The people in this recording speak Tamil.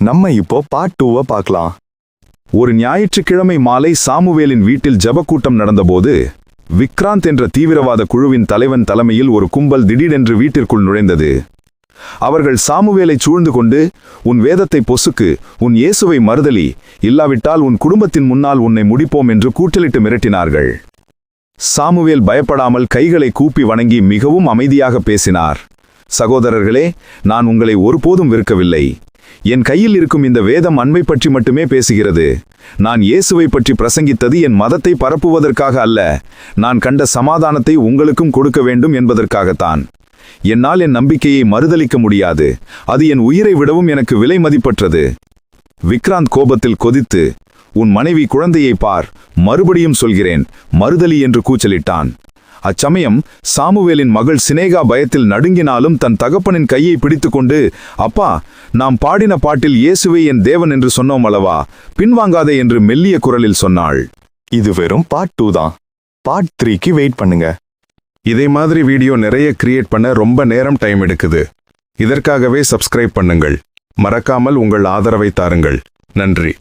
நம்ம இப்போ பார்ட் டூவை பார்க்கலாம். ஒரு ஞாயிற்றுக்கிழமை மாலை சாமுவேலின் வீட்டில் ஜெபக்கூட்டம் நடந்தபோது விக்ராந்த் என்ற தீவிரவாத குழுவின் தலைவன் தலைமையில் ஒரு கும்பல் திடீரென்று வீட்டிற்குள் நுழைந்தது. அவர்கள் சாமுவேலை சூழ்ந்து கொண்டு உன் வேதத்தை பொசுக்கு உன் இயேசுவை மறுதலி இல்லாவிட்டால் உன் குடும்பத்தின் முன்னால் உன்னை முடிப்போம் என்று கூட்டலிட்டு மிரட்டினார்கள். சாமுவேல் பயப்படாமல் கைகளை கூப்பி வணங்கி மிகவும் அமைதியாக பேசினார். சகோதரர்களே நான் உங்களை ஒருபோதும் விற்கவில்லை என் கையில் இருக்கும் இந்த வேதம் அன்பை பற்றி மட்டுமே பேசுகிறது. நான் இயேசுவை பற்றி பிரசங்கித்தது என் மதத்தை பரப்புவதற்காக அல்ல. நான் கண்ட சமாதானத்தை உங்களுக்கும் கொடுக்க வேண்டும் என்பதற்காகத்தான். என்னால் என் நம்பிக்கையை மறுதலிக்க முடியாது. அது என் உயிரை விடவும் எனக்கு விலை மதிப்பற்றது. விக்ராந்த் கோபத்தில் கொதித்து உன் மனைவி குழந்தையை பார் மறுபடியும் சொல்கிறேன் மறுதலி என்று கூச்சலிட்டான். அச்சமயம் சாமுவேலின் மகள் சினேகா பயத்தில் நடுங்கினாலும் தன் தகப்பனின் கையை பிடித்துக்கொண்டு அப்பா நாம் பாடின பாட்டில் இயேசுவே என் தேவன் என்று சொன்னோம் அல்லவா? பின்வாங்காதே என்று மெல்லிய குரலில் சொன்னாள். இது வெறும் பார்ட் டூ தான். பார்ட் த்ரீக்கு வெயிட் பண்ணுங்க. இதே மாதிரி வீடியோ நிறைய கிரியேட் பண்ண ரொம்ப நேரம் டைம் எடுக்குது. இதற்காகவே சப்ஸ்கிரைப் பண்ணுங்கள். மறக்காமல் உங்கள் ஆதரவை தாருங்கள். நன்றி.